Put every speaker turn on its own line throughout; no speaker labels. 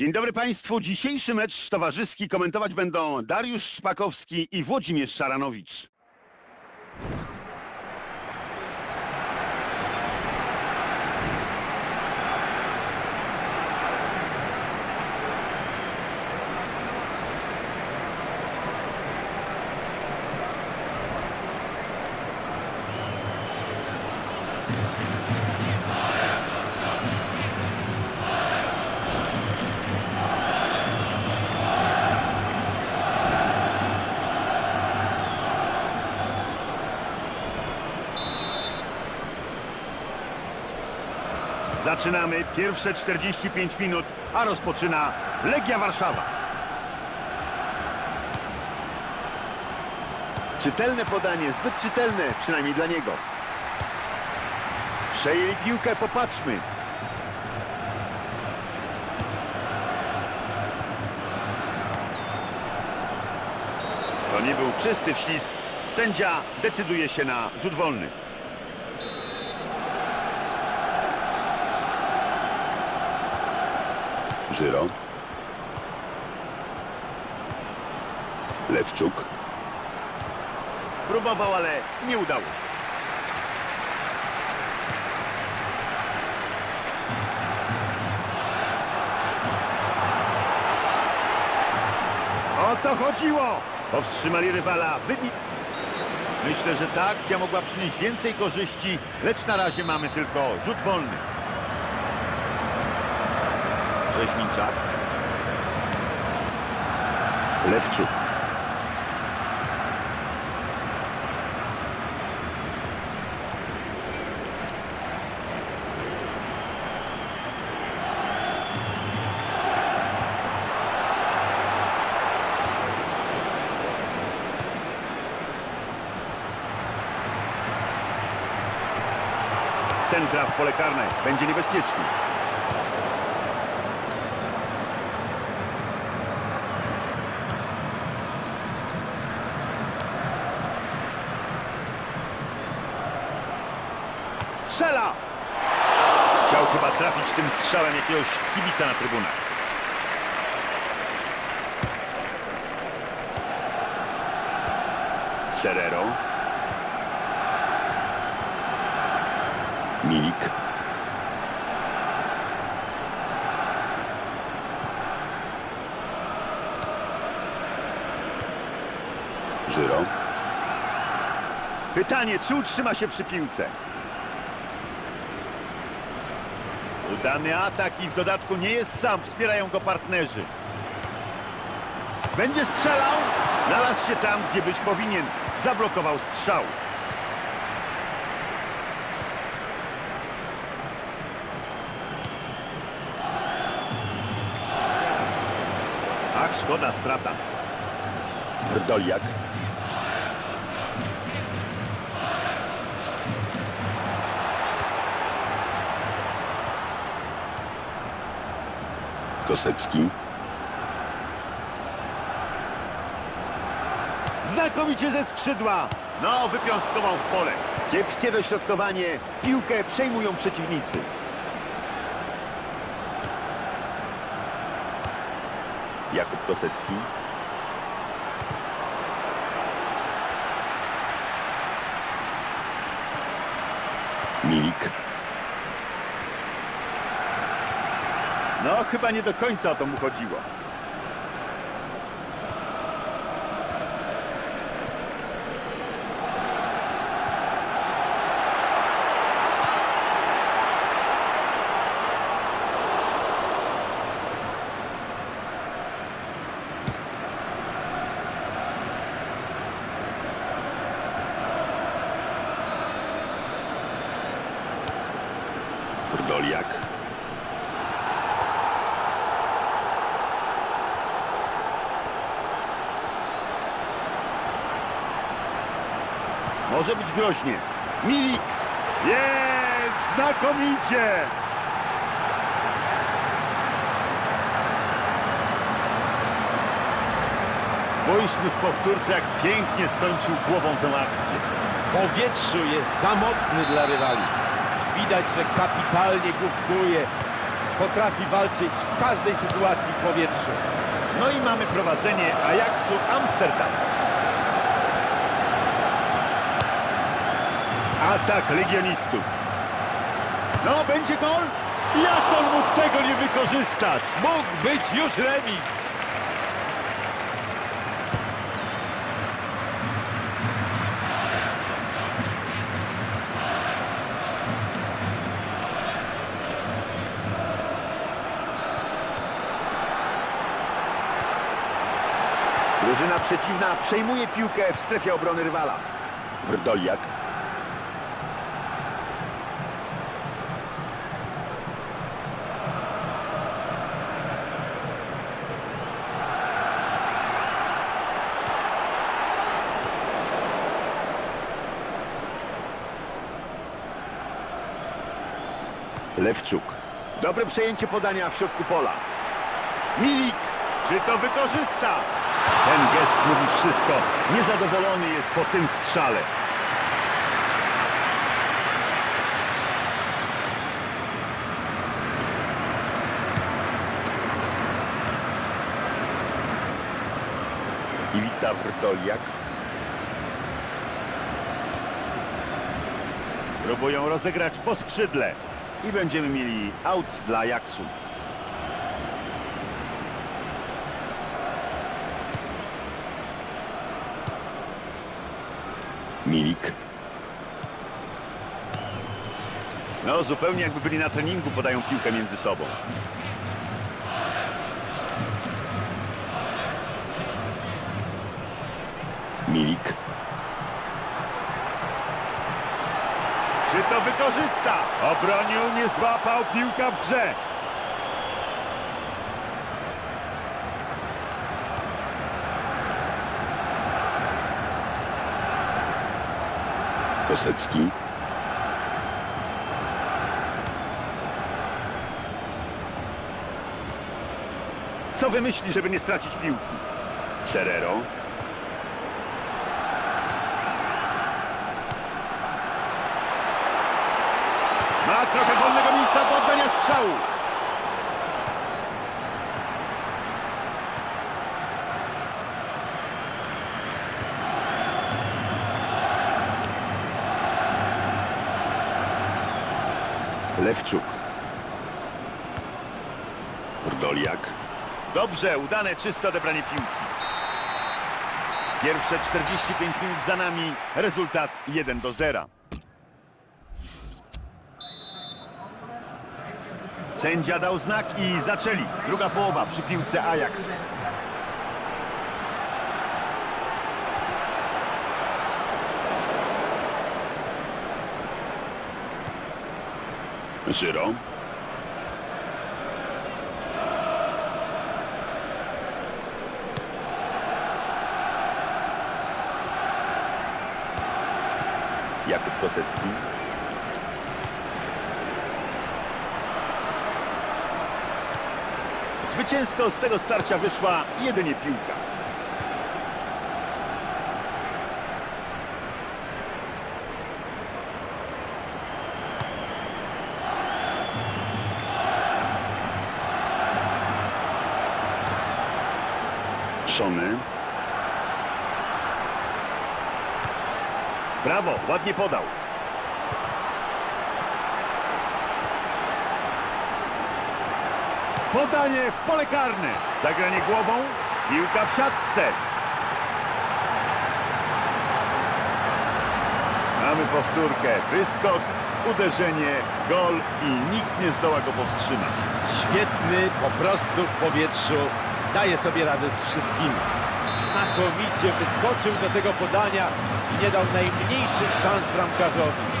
Dzień dobry Państwu. Dzisiejszy mecz towarzyski komentować będą Dariusz Szpakowski i Włodzimierz Szaranowicz. Zaczynamy pierwsze 45 minut, a rozpoczyna Legia Warszawa. Czytelne podanie, zbyt czytelne, przynajmniej dla niego. Przejęli piłkę, popatrzmy. To nie był czysty wślizg. Sędzia decyduje się na rzut wolny. Żyro. Lewczuk. Próbował, ale nie udało. O to chodziło! Powstrzymali rywala. Wybi... Myślę, że ta akcja mogła przynieść więcej korzyści, lecz na razie mamy tylko rzut wolny. Rzeźniczak. Lewczuk. Centra w pole karne. Będzie niebezpiecznie. Strzela! Chciał chyba trafić tym strzałem jakiegoś kibica na trybunach. Serrero. Milik. Żyro. Pytanie, czy utrzyma się przy piłce? Udany atak i w dodatku nie jest sam, wspierają go partnerzy. Będzie strzelał, znalazł się tam, gdzie być powinien. Zablokował strzał. Ach, szkoda, strata. Doliak. Kosecki. Znakomicie ze skrzydła. No, wypiąstkował w pole. Kiepskie dośrodkowanie. Piłkę przejmują przeciwnicy. Jakub Kosecki. Milik. No, chyba nie do końca o to mu chodziło. Może być groźnie. Milik! Jest! Znakomicie! Spójrzmy w powtórce, jak pięknie skończył głową tę akcję.
W powietrzu jest za mocny dla rywali. Widać, że kapitalnie główkuje. potrafi walczyć w każdej sytuacji w powietrzu.
No i mamy prowadzenie Ajaxu Amsterdam. Atak legionistów. No, będzie gol? Jak on mógł tego nie wykorzystać?
Mógł być już remis.
Drużyna przeciwna przejmuje piłkę w strefie obrony rywala. Wrdoliak. Lewczuk. Dobre przejęcie podania w środku pola. Milik. Czy to wykorzysta? Ten gest mówi wszystko. Niezadowolony jest po tym strzale. Iwica Wrtoliak. Próbują rozegrać po skrzydle. I będziemy mieli out dla Ajaxu. Milik. No, zupełnie jakby byli na treningu, podają piłkę między sobą. Milik. Czy to wykorzysta? Obronił, nie złapał, piłka w grze. Kosecki. Co wymyśli, żeby nie stracić piłki? Serrero. Trochę wolnego miejsca do oddania strzału. Lewczuk. Burdoliak. Dobrze, udane, czyste odebranie piłki. Pierwsze 45 minut za nami, rezultat 1 do 0. Sędzia dał znak i zaczęli. Druga połowa przy piłce Ajax. Żyro. Jakub Kosecki. Zwycięsko z tego starcia wyszła jedynie piłka. Szony. Brawo, ładnie podał. Podanie w pole karne. Zagranie głową. Piłka w siatce. Mamy powtórkę. Wyskok, uderzenie, gol i nikt nie zdoła go powstrzymać.
Świetny, po prostu w powietrzu. Daje sobie radę z wszystkim. Znakomicie wyskoczył do tego podania i nie dał najmniejszych szans bramkarzowi.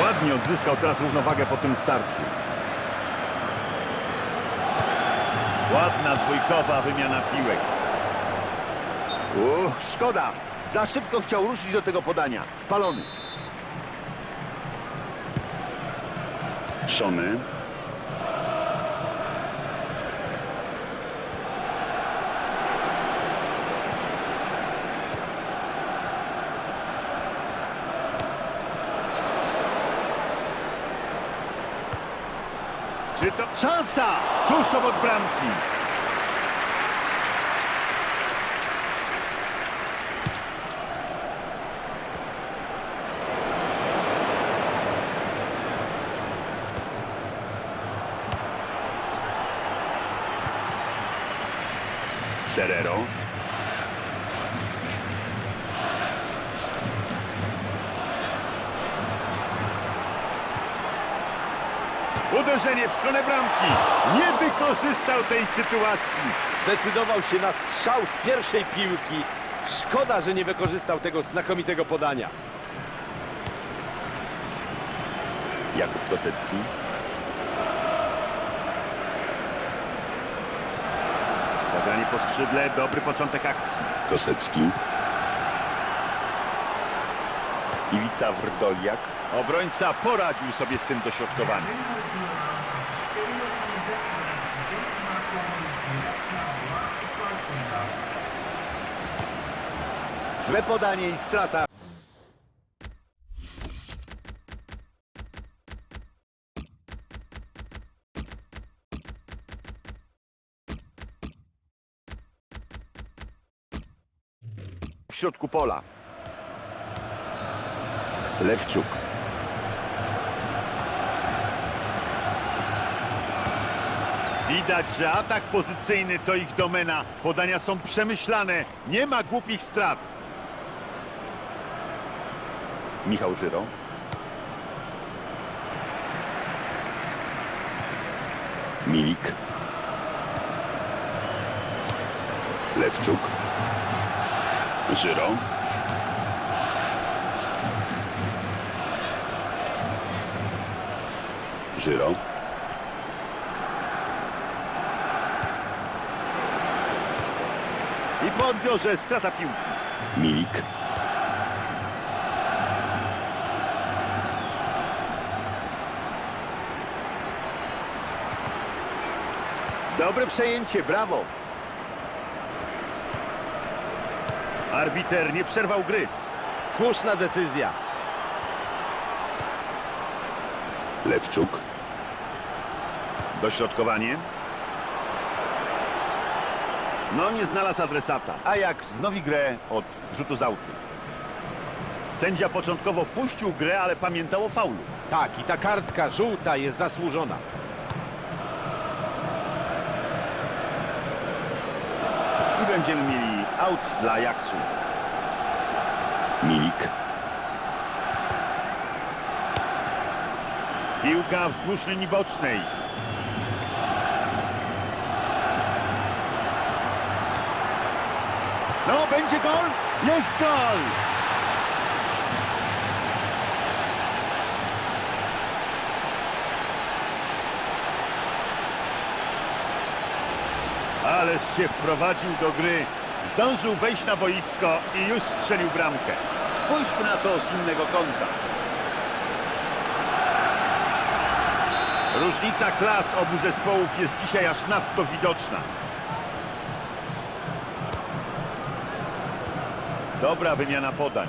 Ładnie odzyskał teraz równowagę po tym startu. Ładna dwójkowa wymiana piłek. Uch, szkoda. Za szybko chciał ruszyć do tego podania. Spalony. Szony. Szansa? Tuż obok bramki. Serero. Uderzenie w stronę bramki. Nie wykorzystał tej sytuacji.
Zdecydował się na strzał z pierwszej piłki. Szkoda, że nie wykorzystał tego znakomitego podania.
Jakub Kosecki. Zagranie po skrzydle, dobry początek akcji. Kosecki. Iwica Wrdoliak. Obrońca poradził sobie z tym dośrodkowaniem. Złe podanie i strata. w środku pola. Lewciuk. Widać, że atak pozycyjny to ich domena. Podania są przemyślane. Nie ma głupich strat. Michał Żyro. Milik. Lewczuk. Żyro. Żyro. I po odbiorze strata piłki. Milik. Dobre przejęcie, brawo. Arbiter nie przerwał gry.
Słuszna decyzja.
Lewczuk. Dośrodkowanie. No, nie znalazł adresata. Ajax wznowi grę od rzutu z autu. Sędzia początkowo puścił grę, ale pamiętał o faulu.
Tak, i ta kartka żółta jest zasłużona.
Będziemy mieli aut dla Ajaxu. Milik. Piłka wzdłuż linii bocznej. No, będzie gol! Jest gol! Ależ się wprowadził do gry. Zdążył wejść na boisko i już strzelił bramkę. Spójrzmy na to z innego kąta. Różnica klas obu zespołów jest dzisiaj aż nadto widoczna. Dobra wymiana podań.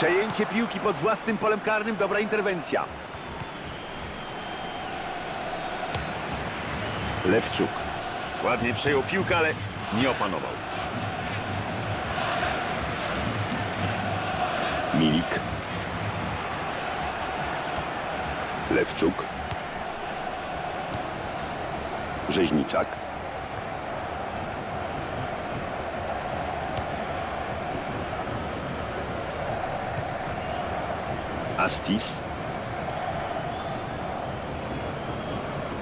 Przejęcie piłki pod własnym polem karnym, dobra interwencja. Lewczuk. Ładnie przejął piłkę, ale nie opanował. Milik. Lewczuk. Rzeźniczak. Astis.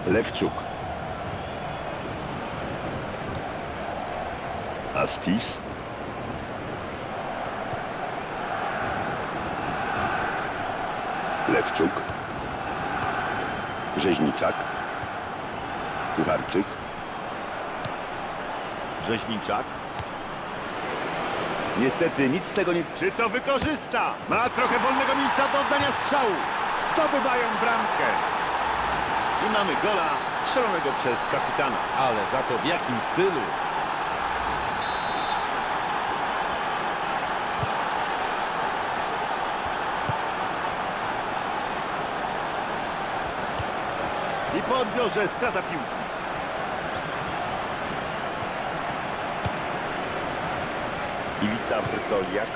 Lewczuk. Astis. Lewczuk. Rzeźniczak. Kucharczyk. Rzeźniczak. Niestety nic z tego nie... Czy to wykorzysta? Ma trochę wolnego miejsca do oddania strzału. Zdobywają bramkę. I mamy gola strzelonego przez kapitana.
Ale za to w jakim stylu?
I po odbiorze strata piłki. Iwica Wrtoliak.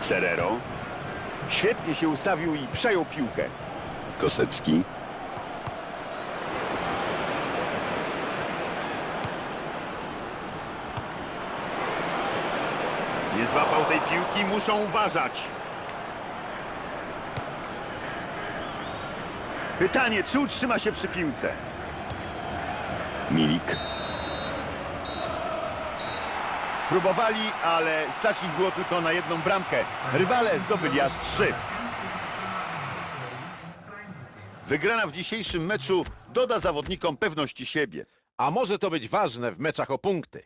Serero. Świetnie się ustawił i przejął piłkę. Kosecki. Nie złapał tej piłki, muszą uważać. Pytanie, czy utrzyma się przy piłce? Milik. Próbowali, ale stać ich było tylko na jedną bramkę. Rywale zdobyli aż trzy. Wygrana w dzisiejszym meczu doda zawodnikom pewności siebie.
A może to być ważne w meczach o punkty?